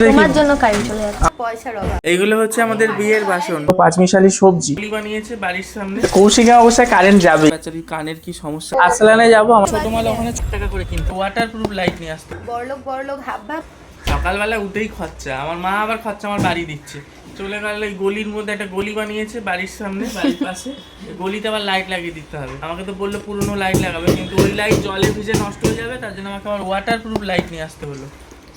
তোমার জন্য কারেন্ট চলে যাচ্ছে। পয়সার অভাব। এইগুলো হচ্ছে আমাদের বিয়ের বাসন। পাঁচমিশালি সবজি। বানিয়েছে বাড়ির সামনে। কৌশিকে অবশ্যই কারেন্ট যাবে। বাচ্চার কানের কি সমস্যা? আসলানে যাব আমার। ছোট মালা ওখানে টাকা করে কিনতে। ওয়াটার প্রুফ লাইট নিয়ে আসতে। বড়লোক বড়লোক হাব ভাব। সকালবেলা উঠেই খরচা। আমার মা আবার খরচা আমার বাড়ি দিচ্ছে। চলে গেল এই গলির মধ্যে একটা গলি বানিয়েছে বাড়ির সামনে বাড়ির পাশে। গলিতে আবার লাইট লাগিয়ে দিতে হবে। আমাকে তো বলল পুরনো লাইট লাগাবে কিন্তু ওই লাইট জলে ভিজে নষ্ট হয়ে যাবে তার জন্য আমাকে আবার ওয়াটার প্রুফ লাইট নিয়ে আসতে হলো।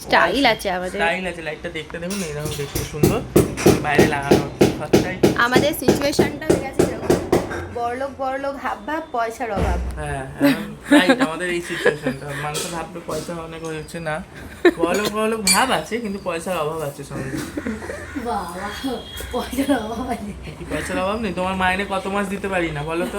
স্টাইল আছে আমাদের। স্টাইল আছে লাইটটা দেখতে দেখুন এরকম দেখতে সুন্দর। বাইরে লাগানো আমাদের সিচুয়েশনটা হয়ে গেছে বড়লোক বড়লোক হাব ভাব পয়সার অভাব। হ্যাঁ এখন right, আমাদের এই সিচুয়েশনটা মানুষ ভাববে পয়সা অনেক হয়েছে না। বড়লোক বড়লোক ভাব আছে কিন্তু পয়সার অভাব আছে সঙ্গে। কি পয়সার অভাব নেই? তোমার মাইনে কত মাস দিতে পারি না বলো তো?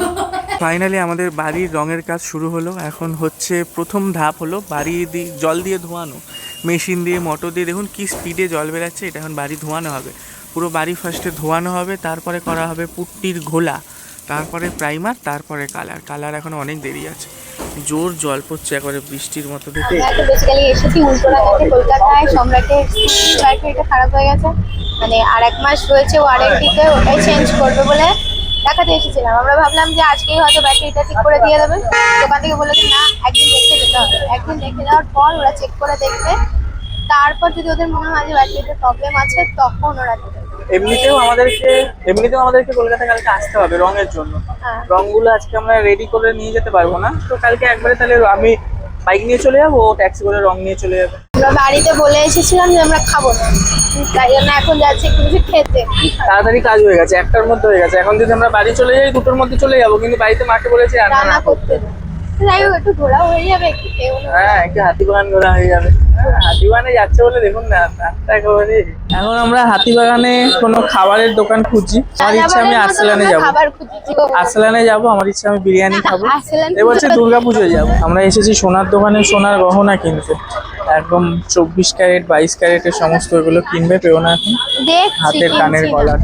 ফাইনালি আমাদের বাড়ির রঙের কাজ শুরু হলো। এখন হচ্ছে প্রথম ধাপ হলো বাড়ি দিয়ে জল দিয়ে ধোয়ানো। মেশিন দিয়ে, মোটর দিয়ে, দেখুন কি স্পিডে জল বেরাচ্ছে, এটা এখন বাড়ি ধোয়ানো হবে। পুরো বাড়ি ফার্স্টে ধোয়ানো হবে, তারপরে করা হবে পুট্টির ঘোলা, তারপরে প্রাইমার তারপরে কালার কালার এখন অনেক দেরি আছে। জোর জল পড়ছে একবারে বৃষ্টির মতো দেখে ব্যাটারিটা খারাপ হয়ে গেছে। মানে আর এক মাস রয়েছে ওয়ারেন্টিতে ওটাই চেঞ্জ করবে বলে দেখাতে এসেছিলাম। আমরা ভাবলাম যে আজকেই হয়তো ব্যাটারিটা ঠিক করে দিয়ে দেবে। দোকান থেকে বলে যে না একদিন দেখতে যেতে হবে। একদিন দেখে যাওয়ার পর ওরা চেক করে দেখবে। তারপর যদি ওদের মনে হয় যে ব্যাটারিতে প্রবলেম আছে তখন ওরা দেবে। এমনিতেও আমাদেরকে এমনিতেও আমাদেরকে কলকাতা কালকে আসতে হবে রঙের জন্য। হ্যাঁ। রংগুলো আজকে আমরা রেডি করে নিয়ে যেতে পারব না। তো কালকে একবারে তাহলে আমি বাইক নিয়ে চলে যাব ও ট্যাক্সি করে রং নিয়ে চলে যাবে। আমরা বাড়িতে বলে এসেছিলাম যে আমরা খাব না। তাই জন্য এখন যাচ্ছি একটু কিছু খেতে। তাড়াতাড়ি কাজ হয়ে গেছে একটার মধ্যে হয়ে গেছে। এখন যদি আমরা বাড়ি চলে যাই দুটোর মধ্যে চলে যাব কিন্তু বাড়িতে মাকে বলেছি রান্না করতে। যাই হোক একটু ঘোরা হয়ে যাবে একটু হ্যাঁ একটু হাতিবাগান ঘোরা হয়ে যাবে। হ্যাঁ, হাতিবাগানে যাচ্ছে বলে দেখুন না রাস্তা একেবারে। এখন আমরা হাতিবাগানে কোনো খাবারের দোকান খুঁজছি। আমার ইচ্ছা আমি আমরা যাব। আরসালানে যাব আমার ইচ্ছা আমি বিরিয়ানি খাব। এবার পুজো- দুর্গা পুজোয় যাব। আমরা এসেছি সোনার দোকানে সোনার গহনা কিনতে। একদম চব্বিশ ক্যারেট বাইশ ক্যারেট ক্যারেটের সমস্ত এগুলো কিনবে পেও না এখন। হাতের কানের গলা।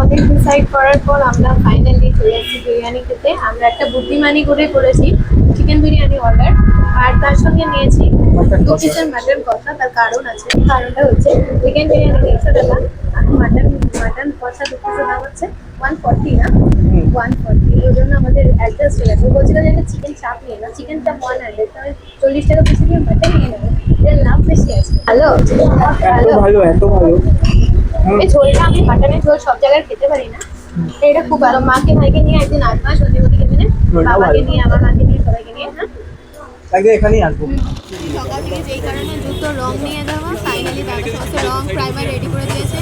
অনেক ডিসাইড করার পর আমরা ফাইনালি চলে এসেছি বিরিয়ানি খেতে। আমরা একটা বুদ্ধিমানি করে করেছি চিকেন বিরিয়ানি অর্ডার আর তার সঙ্গে নিয়েছি Mutton দু পিসের মাটন কষা। তার কারণ আছে কারণটা হচ্ছে চিকেন বিরিয়ানি টাকা আর মাটন মাটন কষা দু পিসের দাম হচ্ছে ওয়ান ফর্টি না? ওয়ান ফর্টি ওই জন্য আমাদের অ্যাডজাস্ট হয়ে গেছে। ও বলছিল যে চিকেন চাপ নিয়ে না চিকেন চাপ ওয়ান হান্ড্রেড তাহলে চল্লিশ টাকা পিসে দিয়ে মাটন নিয়ে নেব এত ভালো এত ভালো। এই ঝোলটা আমি মাটনের ঝোল সব জায়গায় খেতে পারি না। এটা খুব ভালো। মাকে ভাইকে নিয়ে একদিন আসবা বাবাকে নিয়ে আমার মাকে নিয়ে সবাইকে নিয়ে হ্যাঁ। আগে এখানেই আসব সকাল থেকে যেই কারণে রং নিয়ে যাব ফাইনালি দাদা রং প্রাইমার রেডি করে দিয়েছে।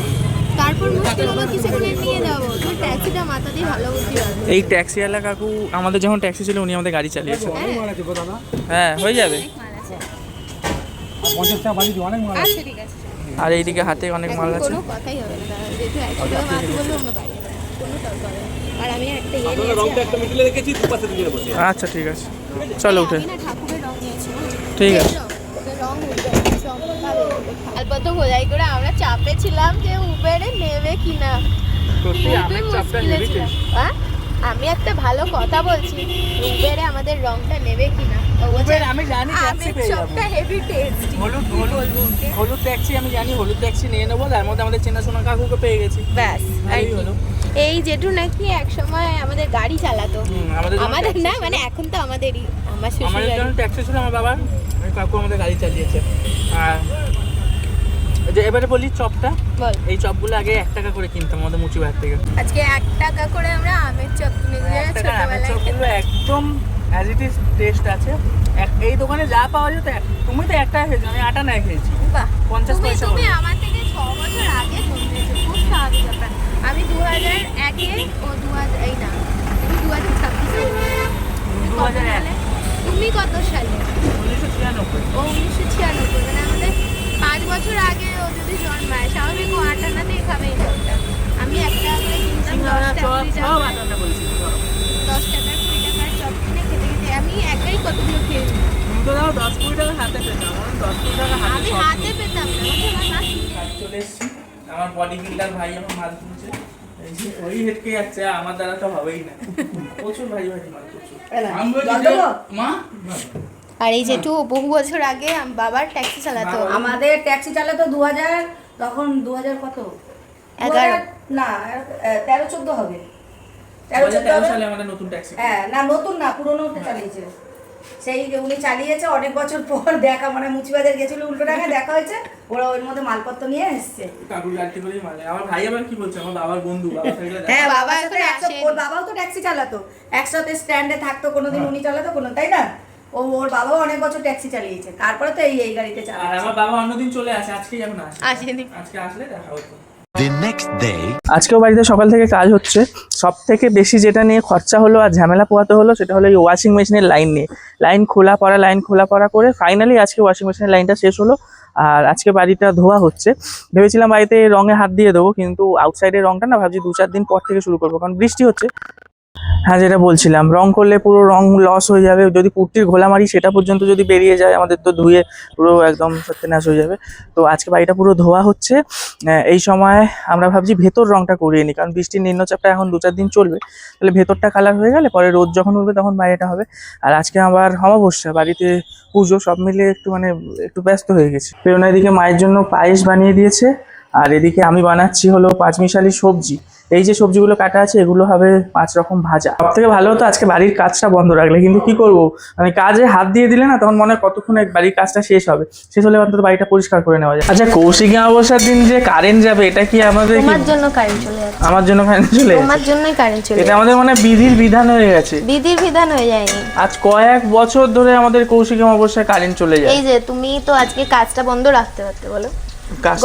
তারপর মুশকিল হলো কিছুক্ষণে নিয়ে যাব। তো ট্যাক্সিটা মাথা দিয়ে ভালো পারবে এই ট্যাক্সিওয়ালা কাকু আমাদের যখন ট্যাক্সি ছিল উনি আমাদের গাড়ি চালিয়েছে। হ্যাঁ। হয়ে যাবে। আচ্ছা ঠিক আছে আর এইদিকে হাতে অনেক মাল আছে। কোনো কথাই হবে না যেহেতু একশো টাকা মাছ বললে অন্য বাইরে কোনো তর্ক হবে আর আমি একটা ইয়ে নিয়েছি আচ্ছা ঠিক আছে। চলো উঠে। ঠাকুরের রং নিয়েছি ঠিক আছে। অল্প তো বোঝাই করে আমরা চাপে ছিলাম যে উবেরে নেবে কিনা। খুবই মুশকিলে ছিলাম। হ্যাঁ? আমি একটা ভালো কথা বলছি উবেরে আমাদের রংটা নেবে কিনা? উবের আমি জানি ট্যাক্সি পেয়ে যাব। হেভি টেস্টি হলুদ হলুদ হলুদ ট্যাক্সি আমি জানি হলুদ ট্যাক্সি নিয়ে নেব। তার মধ্যে আমাদের চেনাশোনা কাকুকে পেয়ে গেছি। ব্যাস আর হলো। এই জেঠু নাকি এক সময় আমাদের গাড়ি চালাতো। আমাদের না মানে এখন তো আমাদেরই আমার শ্বশুর আমাদের গাড়ি ট্যাক্সি ছিল আমার ওই কাকু আমাদের গাড়ি চালিয়েছে। আর এই যে এবারে বলি চপটা বল। এই চপগুলো আগে এক টাকা করে কিনতাম আমাদের মুচিবাহার থেকে। আজকে এক টাকা করে আমরা আমের চপ কিনে ছোটবেলায় চপগুলো একদম অ্যাজ ইট ইজ টেস্ট আছে। এই দোকানে যা পাওয়া যেত তুমি তো এক টাকা খেয়েছো আমি আটা নাই খেয়েছি। পঞ্চাশ পয়সা তুমি আমার থেকে ছ বছর আগে খুব স্বাভাবিক ব্যাপার। আমি দু হাজার একে ও দু হাজার এই না তুমি দু হাজার ছাব্বিশে দু হাজার এক। তুমি কত সালে? উনিশশো ছিয়ানব্বই। ও উনিশশো ছিয়ানব্বই মানে আমাদের পাঁচ বছর আগে জন্মায়। স্বাভাবিক ও আটানাতেই খাবে এই আমি এক টাকা করে কিনতাম দশ টাকা দশ টাকার কুড়ি টাকার চপ কিনে খেতে খেতে আমি একাই কতগুলো খেয়ে দশ কুড়ি টাকা হাতে পেতাম আমার দশ কুড়ি টাকা আমি হাতে পেতাম না চলে এসেছি আমার বডি বিল্ডার ভাই আমার মাছ তুলছে। ওই হেঁটকে যাচ্ছে আমার দ্বারা তো হবেই না। প্রচুর ভাই ভাই মাছ প্রচুর আমি মা? আর এই যেটু বহু বছর আগে বাবার ট্যাক্সি চালাতো। আমাদের ট্যাক্সি চালাতো দু হাজার তখন দু হাজার কত? এগারো। না তেরো চোদ্দ হবে। তেরো চোদ্দ হ্যাঁ না নতুন না পুরোনো চালিয়েছে। সেই উনি চালিয়েছে অনেক বছর পর দেখা মানে মুচিবাজার গেছিল উল্টো টাকা দেখা হয়েছে। ওরা ওর মধ্যে মালপত্র নিয়ে এসছে। কাকুর গাড়ি করেই মালে। আমার ভাই আবার কি বলছে? আমার বাবার বন্ধু বাবা থাকলে দেখা। হ্যাঁ বাবা এখন ওর বাবাও তো ট্যাক্সি চালাতো। একসাথে স্ট্যান্ডে থাকতো কোনোদিন উনি চালাতো কোনো তাই না? ও ওর বাবাও অনেক বছর ট্যাক্সি চালিয়েছে। তারপরে তো এই এই গাড়িতে আর আমার বাবা অন্যদিন চলে আসে আজকেই এখন আসে। আসেনি। আজকে আসলে দেখা হতো. আজকেও বাড়িতে সকাল থেকে কাজ হচ্ছে। সব থেকে বেশি যেটা নিয়ে খরচা হলো আর ঝামেলা পোহাতে হলো সেটা হলো এই ওয়াশিং মেশিনের লাইন নিয়ে। লাইন খোলা পড়া লাইন খোলা পড়া করে ফাইনালি আজকে ওয়াশিং মেশিনের লাইনটা শেষ হলো। আর আজকে বাড়িটা ধোয়া হচ্ছে। ভেবেছিলাম বাড়িতে রঙে হাত দিয়ে দেবো কিন্তু আউটসাইডের রঙটা না ভাবছি দু চার দিন পর থেকে শুরু করব কারণ বৃষ্টি হচ্ছে। হ্যাঁ যেটা বলছিলাম, রং করলে পুরো রং লস হয়ে যাবে। যদি কুর্তির ঘোলা মারি সেটা পর্যন্ত যদি বেরিয়ে যায়, আমাদের তো ধুয়ে পুরো একদম সত্যিনাশ হয়ে যাবে। তো আজকে বাড়িটা পুরো ধোয়া হচ্ছে। এই সময় আমরা ভাবছি ভেতর রংটা করিয়ে নিই কারণ বৃষ্টির নিম্নচাপটা এখন দু চার দিন চলবে। তাহলে ভেতরটা কালার হয়ে গেলে পরে রোদ যখন উঠবে তখন বাইরেটা হবে। আর আজকে আবার অমাবস্যা, বাড়িতে পুজো সব মিলে একটু মানে একটু ব্যস্ত হয়ে গেছে। প্রেরণা এদিকে মায়ের জন্য পায়েস বানিয়ে দিয়েছে। আর এদিকে আমি বানাচ্ছি হলো পাঁচমিশালি সবজি। এই যে সবজিগুলো কাটা আছে এগুলো হবে পাঁচ রকম ভাজা। সব থেকে ভালো হতো আজকে বাড়ির কাজটা বন্ধ রাখলে কিন্তু কি করব? মানে কাজে হাত দিয়ে দিলে না তখন মনে হয় কতক্ষণে বাড়ির কাজটা শেষ হবে। শেষ হলে অন্তত বাড়িটা পরিষ্কার করে নেওয়া যায়। আচ্ছা কৌশিকী অবস্যার দিন যে কারেন্ট যাবে এটা কি আমাদের কি তোমার জন্য কারেন্ট চলে যাচ্ছে। আমার জন্য কারেন্ট চলে? তোমার জন্যই কারেন্ট চলে এটা আমাদের মানে বিধির বিধান হয়ে গেছে। বিধির বিধান হয়ে যায়নি। আজ কয়েক বছর ধরে আমাদের কৌশিকী অবসর কারেন্ট চলে যায়। এই যে তুমি তো আজকে কাজটা বন্ধ রাখতে পারতে বলো।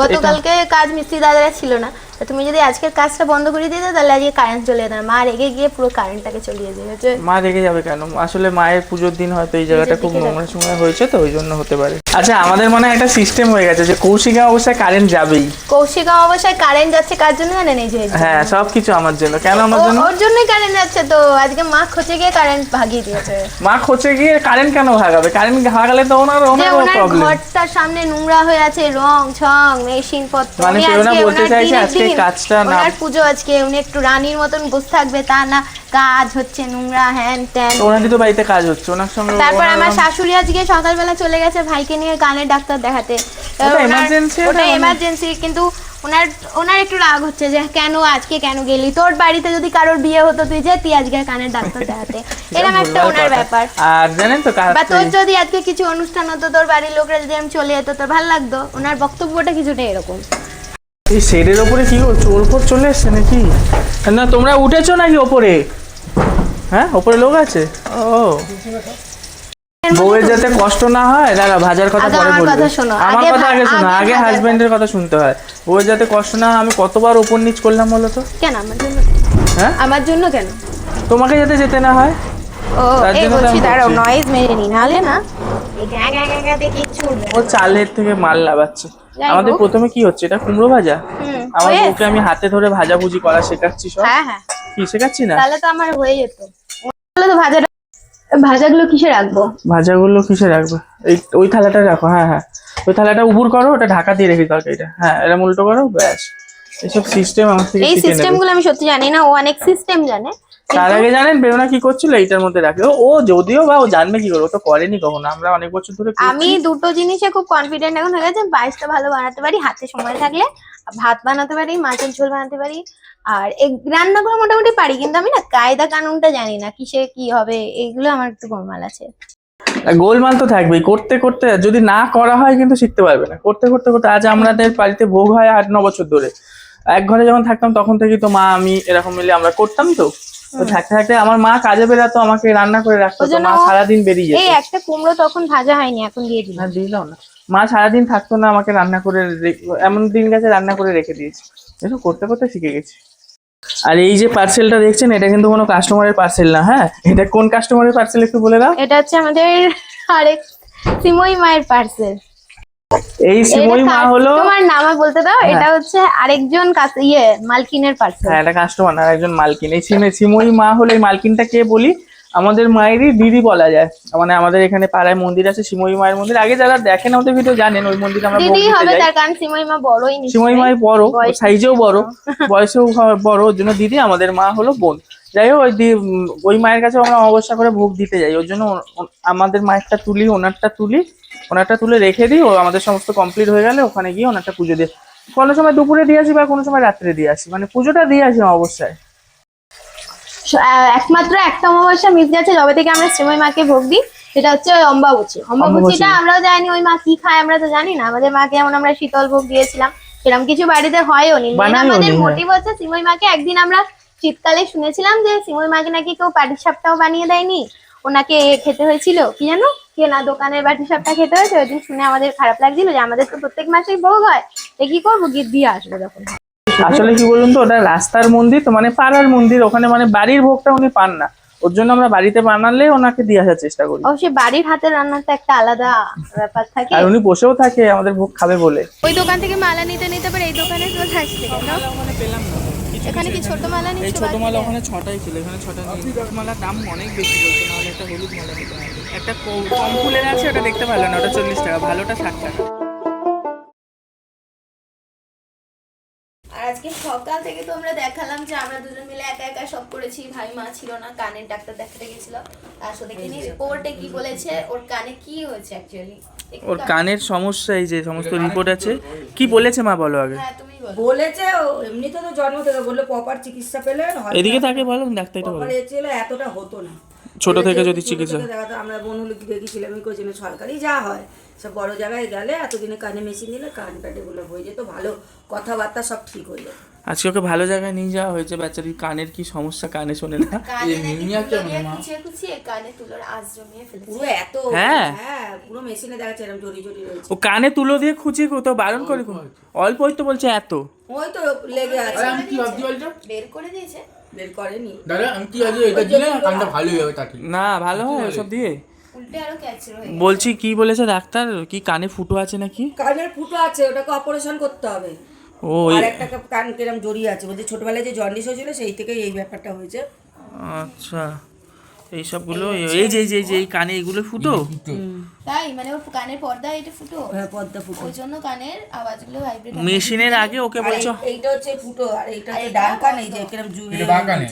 গতকালকে কাজ মিস্ত্রি দাদারা ছিল না। তা তুমি যদি আজকের কাজটা বন্ধ করে দিতে তাহলে আজকে কারেন্ট চলে যেত মা রেগে গিয়ে পুরো কারেন্টটাকে চলিয়ে দিয়েছে মা রেগে যাবে কেন? আসলে মায়ের পুজোর দিন হয়তো এই জায়গাটা খুব নোংরা সোংরা হয়েছে তো ওই জন্য হতে পারে। আচ্ছা আমাদের মনে হয় একটা সিস্টেম হয়ে গেছে যে কৌশিকা অবস্থায় কারেন্ট যাবেই। কৌশিকা অবশ্যই কারেন্ট যাচ্ছে কার জন্য জানেন এই যে হ্যাঁ সব কিছু আমার জন্য। কেন আমার জন্য? ওর জন্যই কারেন্ট যাচ্ছে তো। আজকে মা খোঁচে গিয়ে কারেন্ট ভাগিয়ে দিয়েছে। মা খোঁচে গিয়ে কারেন্ট কেন ভাগাবে? কারেন্ট ভাগালে তো ওনার ওনার প্রবলেম ঘরটার সামনে নোংরা হয়ে আছে রং ছং মেশিন পত্র মানে বলতে চাইছে আজকে কাজটা না- ওনার পুজো আজকে উনি একটু রানীর মতন বসে থাকবে তা না কাজ হচ্ছে নোংরা হ্যান ত্যান। তো ওনারই তো বাড়িতে কাজ হচ্ছে ওনার সঙ্গে তারপর আমার শাশুড়ি আজকে সকালবেলা চলে গেছে ভাইকে নিয়ে কানের ডাক্তার দেখাতে। ওটা এমার্জেন্সি কিন্তু ওনার ওনার একটু রাগ হচ্ছে যে কেন আজকে কেন গেলি? তোর বাড়িতে যদি কারোর বিয়ে হতো তুই যেতি আজকে কানের ডাক্তার দেখাতে। এরকম একটা ওনার ব্যাপার। আর জানেন তো বা তোর যদি আজকে কিছু অনুষ্ঠান হতো তোর বাড়ির লোকরা যদি আমি চলে যেত তোর ভালো লাগতো? ওনার বক্তব্যটা কিছুটা এরকম। এই শেডের ওপরে কি চোর ফোর চলে এসছে নাকি? না তোমরা উঠেছো নাকি ওপরে? হ্যাঁ ওপরে লোক আছে? ও। বউয়ের যাতে কষ্ট না হয় দাঁড়া ভাজার কথা পরে আমার বলবে। কথা আমার আগে কথা আগে শোনো আগে হাজবেন্ডের কথা শুনতে হয়। বউয়ের যাতে কষ্ট না হয় আমি কতবার ওপর নিচ করলাম বলো তো? কেন আমার জন্য? হ্যাঁ? আমার জন্য কেন? তোমাকে যাতে যেতে না হয়? ও এই বলছি দাঁড়াও নয়েজ মেরে নি নাহলে না। এই গ্যা গ্যা গ্যা গ্যা দিয়ে কিচ্ছু উঠবে না। ও চালের থেকে মাল লাগাচ্ছে। আমাদের প্রথমে কি হচ্ছে এটা কুমড়ো ভাজা? আমার হয়ে আমি হাতে ধরে ভাজাভুজি করা শেখাচ্ছি সব। হ্যাঁ হ্যাঁ। কি শেখাচ্ছি না? তাহলে তো আমার হয়ে যেত। তাহলে তো ভাজাটা ভাজাগুলো কিসে রাখব? ভাজাগুলো কিসে রাখবে? এই ওই থালাটা রাখো হ্যাঁ হ্যাঁ। ওই থালাটা উপর করো ওটা ঢাকা দিয়ে রেখে তরকারিটা। হ্যাঁ এরম উল্টো করো ব্যাস। এসব সিস্টেম আমার থেকে এই সিস্টেমগুলো আমি সত্যি জানি না ও অনেক সিস্টেম জানে। তার আগে জানেন প্রেরণা কি করছিল? এইটার মধ্যে রাখে। ও- যদিও বা ও জানবে কি করে ও তো করেনি কখনো। আমরা অনেক বছর ধরে আমি দুটো জিনিসে খুব কনফিডেন্ট এখন হয়ে গেছে। পায়েসটা ভালো বানাতে পারি হাতে সময় থাকলে। ভাত বানাতে পারি মাছের ঝোল বানাতে পারি। আর এই রান্নাগুলো মোটামুটি পারি কিন্তু আমি না কায়দা কানুনটা জানি না কিসে কি হবে এইগুলো আমার একটু গোলমাল আছে। গোলমাল তো থাকবেই। করতে করতে যদি না করা হয় কিন্তু শিখতে পারবে না। করতে করতে করতে আজ আমাদের বাড়িতে ভোগ হয় আট ন বছর ধরে। এক ঘরে যখন থাকতাম তখন থেকেই তো মা আমি এরকম মিলে আমরা করতাম তো। তো থাকতে থাকতে আমার মা কাজে বেরাতো আমাকে রান্না করে রাখতো তো মা সারাদিন বেরিয়ে এই যেত। একটা কুমড়ো তখন ভাজা হয়নি এখন দিয়ে দিলাম। না দিলাম না। মা সারাদিন থাকতো না আমাকে রান্না করে এমন দিন গেছে রান্না করে রেখে দিয়েছি। এসব করতে করতে শিখে গেছি। আর এই যে পার্সেলটা দেখছেন এটা কিন্তু কোনো কাস্টমারের পার্সেল না হ্যাঁ? এটা কোন কাস্টমারের পার্সেল একটু বলে দাও? এটা হচ্ছে আমাদের আরেক সিমই মায়ের পার্সেল এই সিমই মা হলো তোমার নাম বলতে দাও এটা হচ্ছে আরেকজন কাছ- ইয়ে মালকিনের পার্সেল হ্যাঁ এটা কাস্টমার না একজন মালকিন। এই সিমে সিমই মা হলো এই মালকিনটা কে বলি? আমাদের মায়েরই দিদি বলা যায়। মানে আমাদের এখানে পাড়ায় মন্দির আছে সিমই মায়ের মন্দির। আগে যারা দেখেন আমাদের ভিডিও জানেন ওই মন্দিরে আমরা দিদি হবে তার কারণ সিমই মা বড়ই। সিমই মায়ের বড় সাইজেও বড় বয়সেও বড় ওর জন্য দিদি আমাদের মা হলো বোন। যাই হোক ওই ওই মায়ের কাছে আমরা অমাবস্যা করে ভোগ দিতে যাই। ওর জন্য আমাদের মায়েরটা তুলি ওনারটা তুলি ওনারটা তুলে রেখে দিই ও আমাদের সমস্ত কমপ্লিট হয়ে গেলে ওখানে গিয়ে ওনারটা পুজো দিয়ে কোনো সময় দুপুরে দিয়ে আসি বা কোনো সময় রাত্রে দিয়ে আসি মানে পুজোটা দিয়ে আসি আহ, একমাত্র একটা অমাবস্যা মিস গেছে যবে থেকে আমরা শ্রীময় মাকে ভোগ দিই সেটা হচ্ছে ওই অম্বাবুচি। অম্বাবুচিটা আমরাও জানি ওই মা কি খায় আমরা তো জানি না। আমাদের মাকে যেমন আমরা শীতল ভোগ দিয়েছিলাম সেরকম কিছু বাড়িতে হয়ও নি। আমাদের হ্যাঁ। মোটিভ হচ্ছে শ্রীময় মাকে একদিন আমরা শীতকালে শুনেছিলাম যে শ্রীময় মাকে নাকি কেউ পাটি সাপটাও বানিয়ে দেয়নি। ওনাকে খেতে হয়েছিল। কি জানো? কে না দোকানের বাটি সাপটা খেতে হয়েছে। ওই দিন শুনে আমাদের খারাপ লাগছিল যে আমাদের তো প্রত্যেক মাসেই ভোগ হয়। তো কি করব? গিয়ে দিয়ে আসব যখন আসলে কি বলুন তো ওটা রাস্তার মন্দির তো মানে পাড়ার মন্দির। ওখানে মানে বাড়ির ভোগটা উনি পান না। ওর জন্য আমরা বাড়িতে বানালে ওনাকে দিয়ে আসার চেষ্টা করি। অবশ্যই বাড়ির হাতের রান্নার তো একটা আলাদা ব্যাপার থাকে। আর উনি বসেও থাকে আমাদের ভোগ খাবে বলে। ওই দোকান থেকে মালা নিতে নিতে পারে এই দোকানে চলে আসছে কেন পেলাম না। এখানে কি ছোট মালা এই ছোট মালা ওখানে ছটাই ছিল এখানে ছটা নেই। মালার দাম অনেক বেশি বলছে নাহলে একটা হলুদ মালা নিতে হবে। একটা কম ফুলের আছে ওটা দেখতে পারল না ওটা চল্লিশ টাকা ভালোটা ষাট টাকা। আর আজকে সকাল থেকে তো আমরা দেখালাম যে আমরা দুজন মিলে একা একা সব করেছি। ভাই মা ছিল না কানের ডাক্তার দেখাতে গেছিল। তার সাথে দেখিনি রিপোর্টে কি বলেছে ওর কানে কি হয়েছে অ্যাকচুয়ালি ওর কানের সমস্যা এই যে সমস্ত রিপোর্ট আছে। কি বলেছে মা বলো আগে? হ্যাঁ তুমি বলেছে এমনিতে তো জন্ম থেকে বলল প্রপার চিকিৎসা পেলে এদিকে তাকে বলো ডাক্তারটা বলো। ছিল এতটা হতো না। ছোট থেকে যদি চিকিৎসা আমরা বনুলি দেখেছিলাম আমি কোচিনে সরকারি যা হয় সব বড় জায়গায় গেলে এতদিনে কানে মেশিন দিলে কান কাটে গুলো হয়ে যেত ভালো কথাবার্তা সব ঠিক হয়ে যেত। আজকে ওকে ভালো জায়গায় নিয়ে যাওয়া হয়েছে বাচ্চাটির কানের কি সমস্যা কানে শোনে না। হ্যাঁ। হ্যাঁ পুরো মেশিনে দেখাচ্ছে এরকম জড়ি জড়ি রয়েছে। ও কানে তুলো দিয়ে খুঁচিয়ে কোথাও বারণ করে অল্পই তো বলছে এত। ওই তো লেগে আছে। আমি কি ভাবছি বলতো? বের করে দিয়েছে। বের করেনি। দাদা আমি কি ভাবছি এটা দিলে কানটা ভালো হয়ে যাবে তাকে। না ভালো হয় ওসব দিয়ে। উল্টে আরও ক্যাচর হয়ে বলছি কি বলেছে ডাক্তার? কি কানে ফুটো আছে নাকি? কানের ফুটো আছে ওটাকে অপারেশন করতে হবে। ও আর একটা কান কিরম জড়িয়ে আছে বলছে ছোটবেলায় যে জন্ডিস হয়েছিল সেই থেকেই এই ব্যাপারটা হয়েছে। আচ্ছা এই সবগুলো এই যে যে যে এই কানে এগুলো ফুটো? তাই মানে ওর কানের পর্দা এটা ফুটো? হ্যাঁ, পদ্মা ফুটো। ওই জন্য কানের আওয়াজগুলো ভাইব্রেট মেশিনের আগে ওকে আর বলছো? এইটা হচ্ছে ফুটো আর এইটা হচ্ছে ডান কান এই যে কিরম জুড়ে এটা বাঁ কানে?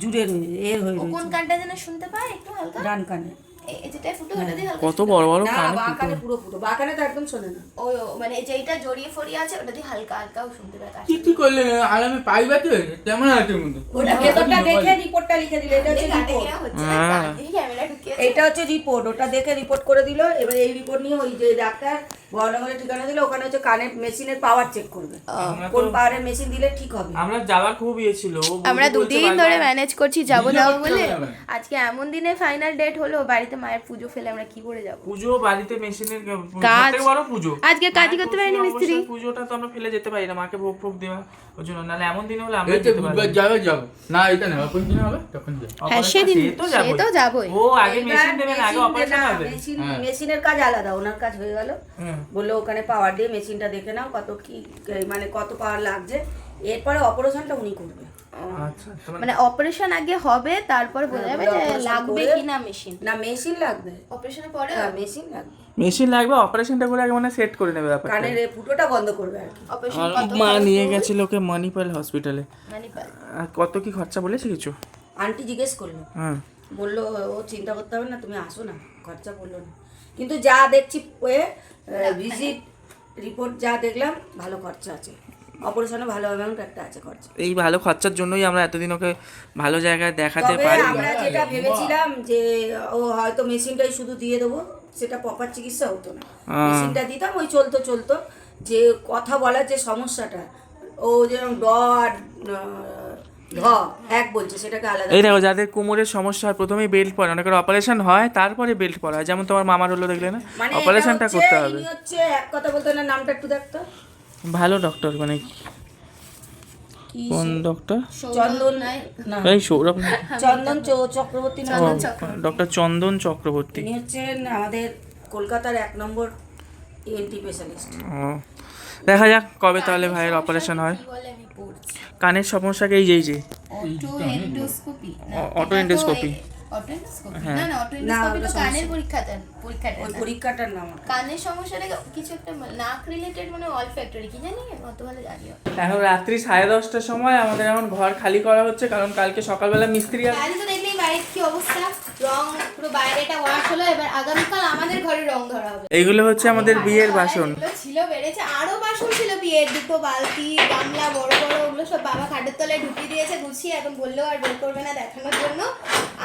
জুড়ে রয়েছে এর হয়ে কোন কানটা যেন শুনতে পায় একটু হালকা? ডান কানে হালকা কত বড় বড় না কানে বাঁ কানে পুরো ফুটো বাঁ কানে তো একদম শোনে না। ওই মানে যেইটা জড়িয়ে ফড়িয়ে আছে ওটা দিয়ে হালকা হালকাও শুনতে পায় কি কি করলে? আর আমি পাই কেমন আছে কিন্তু ওটা ভেতরটা দেখে রিপোর্টটা লিখে দিলে। এটা হচ্ছে রিপোর্ট হচ্ছে হ্যাঁ। এইটা হচ্ছে রিপোর্ট ওটা দেখে রিপোর্ট করে দিল। এবার এই রিপোর্ট নিয়ে ওই যে ডাক্তার বড়নগরের ঠিকানা দিলে ওখানে হচ্ছে কানের মেশিনের পাওয়ার চেক করবে। কোন পাওয়ারের মেশিন দিলে ঠিক হবে। আমরা যাওয়ার খুব ইয়ে ছিল। আমরা দুদিন ধরে ম্যানেজ করছি যাব যাব বলে। আজকে এমন দিনে ফাইনাল ডেট হলো বাড়িতে মায়ের পুজো ফেলে আমরা কি করে যাব? পুজো বাড়িতে মেশিনের কাজ। করতে বড় পুজো। আজকে কাজই করতে পারিনি মিস্ত্রি পুজোটা তো আমরা ফেলে যেতে পারি না মাকে ভোগ ভোগ দেওয়া। ওই জন্য নাহলে এমন দিন হলে আমরা যেতে বুধবার যাবে যাব না এটা না কোন দিন হবে তখন যাবে হ্যাঁ সেদিন সে তো যাবোই। ও আগে মেশিন দেবেন আগে অপারেশন হবে। মেশিন হ্যাঁ। মেশিনের কাজ আলাদা ওনার কাজ হয়ে গেল। বলল ওখানে পাওয়ার দিয়ে মেশিনটা দেখে নাও কত কি মানে কত পাওয়ার লাগছে। এরপরে অপারেশনটা উনি করবে। আচ্ছা মানে- মানে অপারেশন আগে হবে তারপর বোঝা যাবে যে লাগবে কিনা মেশিন। না মেশিন লাগবে। অপারেশনের পরে হ্যাঁ মেশিন লাগবে। মেশিন লাগবে অপারেশনটা করে আগে মানে সেট করে নেবে ব্যাপারটা। কানের এই ফুটোটা বন্ধ করবে আর কি। অপারেশন মা নিয়ে গেছিল ওকে মণিপাল হসপিটালে আর কত কি খরচা বলেছে কিছু? আন্টি জিজ্ঞেস করল। হ্যাঁ। বলল ও চিন্তা করতে হবে না তুমি আসো না খরচা বলল না। কিন্তু যা দেখছি ভিজিট রিপোর্ট যা দেখলাম ভালো খরচা আছে। অপারেশনে ভালো অ্যামাউন্ট একটা আছে খরচা। এই ভালো খরচার জন্যই আমরা এতদিন ওকে ভালো জায়গায় দেখাতে পারি। আমরা যেটা ভেবেছিলাম যে ও হয়তো মেশিনটাই শুধু দিয়ে দেবো। সেটা প্রপার চিকিৎসা হতো না। মেশিনটা দিতাম ওই চলতো চলতো। যে কথা বলার যে সমস্যাটা ও যেরকম ড আর এক বলছে সেটাকে এই দেখো যাদের কোমরের সমস্যা হয় প্রথমেই বেল্ট পরে অনেকের অপারেশন হয় তারপরে বেল্ট পরা হয়। যেমন তোমার মামার হলো দেখলে না? মানে অপারেশনটা করতে হবে। হচ্ছে এক কথা বলতে না নামটা একটু দেখতো ভালো ডক্টর মানে কোন ডক্টর চন্দন না। এই সৌরভ না। চন্দন চক্রবর্তী ডক্টর চন্দন চক্রবর্তী। তিনি হচ্ছেন আমাদের কলকাতার এক নম্বর ইএনটি স্পেশালিস্ট ও। দেখা যাক কবে তাহলে ভাইয়ের অপারেশন হয়। কানের সমস্যাকে এই যে এই যে। Auto endoscopy auto endoscopy auto endoscopy হ্যাঁ। না না না, অটোএন্ডোস্কোপি তো কানের পরীক্ষাটা পরীক্ষাটা ওই পরীক্ষাটার নাম কানের সমস্যাটা কিছু একটা নাক রিলেটেড মানে অল ফ্যাক্টরি কি জানি? অত ভালো জানি না। এখন রাত্রি সাড়ে দশটার সময় আমাদের এখন ঘর খালি করা হচ্ছে কারণ কালকে সকালবেলা মিস্ত্রি আসবে তো দেখলেই কি অবস্থা? রং পুরো বাইরেটা ওয়াশ হলো এবার আগামীকাল আমাদের ঘরে রং ধরা হবে। এইগুলো হচ্ছে আমাদের বিয়ের বাসন। ছিল বেড়েছে আরও বাসন ছিল বিয়ের দুটো বালতি গামলা বড় বড় ওগুলো সব বাবা খাটের তলায় ঢুকিয়ে দিয়েছে গুছিয়ে এখন বললেও আর বের করবে না দেখানোর জন্য।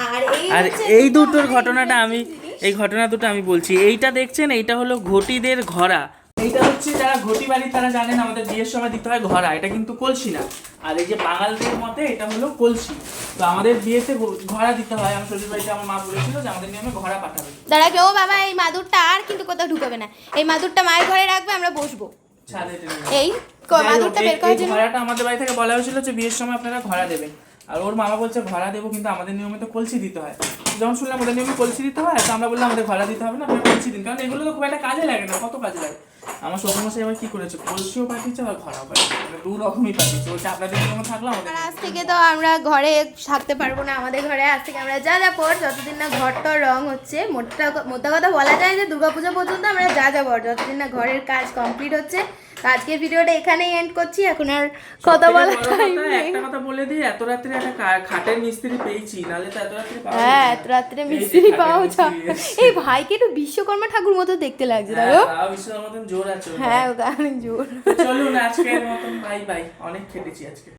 আর এই আর এই দুটোর ঘটনাটা আমি এই ঘটনা দুটো আমি বলছি। এইটা দেখছেন এইটা হলো ঘটিদের ঘরা। এইটা হচ্ছে যারা ঘটি বাড়ি তারা জানেন আমাদের বিয়ের সময় দিতে হয় ঘরা এটা কিন্তু কলসি না। আর এই যে বাঙালদের মতে এটা হলো কলসি। তো আমাদের বিয়েতে ঘরা দিতে হয়। আমার শ্বশুর বাড়িতে আমার মা বলেছিল যে আমাদের নিয়মে ঘরা পাঠাবে। দাঁড়া কেউ বাবা এই মাদুরটা আর কিন্তু কোথাও ঢুকাবে না। এই মাদুরটা মায়ের ঘরে রাখবে আমরা বসবো। এই মাদুরটা এই- বের করার জন্য? ঘোড়াটা আমাদের বাড়ি থেকে বলা হয়েছিল যে বিয়ের সময় আপনারা ঘোড়া দেবেন। আর ওর মামা বলছে ঘোড়া দেবো কিন্তু আমাদের নিয়মে তো কলসি দিতে হয়। যখন শুনলাম ওদের নিয়মে কলসি দিতে হয় তো আমরা বললাম আমাদের ঘোড়া দিতে হবে না আপনারা কলসি দিন। কারণ এগুলো তো খুব একটা কাজে লাগে না কত কাজে লাগে? আমার শ্বশুরমশাই এবার কি করেছে? কলসিও পাঠিয়েছে আর ঘোড়াও পাঠিয়েছে। মানে দু রকমই পাঠিয়েছে। বলছে আপনাদের জন্য থাকল আমাদের আজ থেকে তো আমরা ঘরে থাকতে পারব না আমাদের ঘরে আজ থেকে আমরা যা যা পর যতদিন না ঘরটা রং হচ্ছে মোটা মোটা কথা বলা যায় যে দুর্গাপূজা পর্যন্ত আমরা যা যা পর যতদিন না ঘরের কাজ কমপ্লিট হচ্ছে আজকের ভিডিওটা এখানেই এন্ড করছি। এখন আর কথা বলার টাইম নেই। একটা কথা বলে দিই এত রাত্রে একটা খাটের মিস্ত্রি পেয়েছি নালে তো এত রাত্রে পাওয়া হ্যাঁ এত। রাত্রে মিস্ত্রি পাওয়া এসেছে। এই ভাইকে একটু বিশ্বকর্মা ঠাকুর মতো দেখতে লাগছে হ্যাঁ, তো তাও মতন জোর আছে হ্যাঁ ওটা অনেক জোর। চলুন আজকের মতন বাই বাই অনেক খেটেছি আজকে।